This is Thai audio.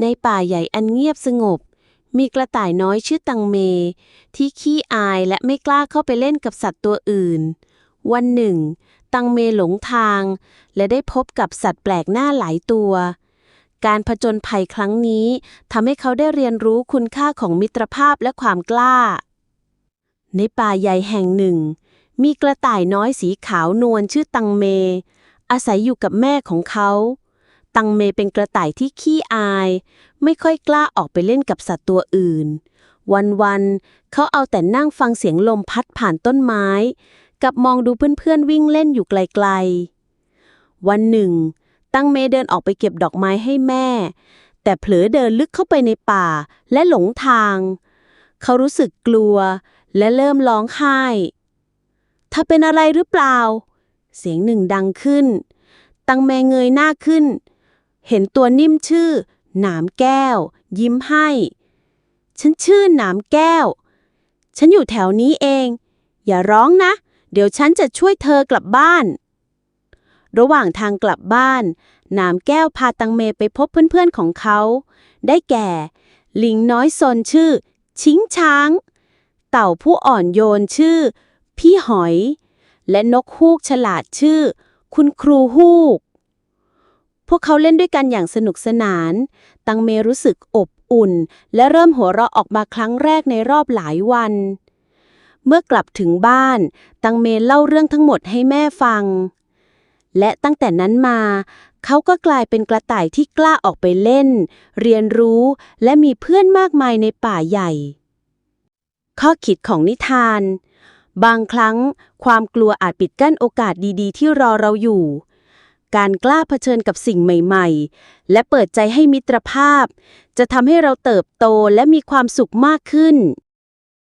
ในป่าใหญ่อันเงียบสงบ มีกระต่ายน้อยชื่อตังเม ที่ขี้อายและไม่กล้าเข้าไปเล่นกับสัตว์ตัวอื่น วันหนึ่ง ตังเมหลงทาง และได้พบกับสัตว์แปลกหน้าหลายตัว การผจญภัยครั้งนี้ทำให้เขาได้เรียนรู้คุณค่าของมิตรภาพและความกล้า ในป่าใหญ่แห่งหนึ่ง มีกระต่ายน้อยสีขาวนวลชื่อตังเม อาศัยอยู่กับแม่ของเขา ตังเมเป็นกระต่ายที่ขี้อาย ไม่ค่อยกล้าออกไปเล่นกับสัตว์ตัวอื่น วันๆเขาเอาแต่นั่งฟังเสียงลมพัดผ่านต้นไม้ กับมองดูเพื่อนๆวิ่งเล่นอยู่ไกลๆ วันหนึ่ง ตังเมเดินออกไปเก็บดอกไม้ให้แม่ แต่เผลอเดินลึกเข้าไปในป่าและหลงทาง เขารู้สึกกลัวและเริ่มร้องไห้ถ้าเป็นอะไรหรือเปล่า เสียงหนึ่งดังขึ้น ตังเมเงยหน้าขึ้น เห็นตัวนิ่มชื่อ หนามแก้ว ยิ้มให้ ฉันชื่อหนามแก้ว ฉันอยู่แถวนี้เอง อย่าร้องนะ เดี๋ยวฉันจะช่วยเธอกลับบ้าน ระหว่างทางกลับบ้าน หนามแก้วพาตังเมไปพบเพื่อนๆของเขา ได้แก่ ลิงน้อยซนชื่อ ชิงช้าง เต่าผู้อ่อนโยนชื่อ พี่หอย และนกฮูกฉลาดชื่อ คุณครูฮูก วกเขาเล่นด้วยกันอย่างสนุกสนาน ตังเมรู้สึกอบอุ่น และเริ่มหัวเราะออกมาครั้งแรกในรอบหลายวัน เมื่อกลับถึงบ้าน ตังเมเล่าเรื่องทั้งหมดให้แม่ฟัง และตั้งแต่นั้นมา เขาก็กลายเป็นกระต่ายที่กล้าออกไปเล่น เรียนรู้ และมีเพื่อนมากมายในป่าใหญ่ ข้อคิดของนิทาน บางครั้ง ความกลัวอาจปิดกั้นโอกาสดีๆ ที่รอเราอยู่ การกล้าเผชิญกับสิ่งใหม่ ๆ และเปิดใจให้มิตรภาพ จะทำให้เราเติบโตและมีความสุขมากขึ้น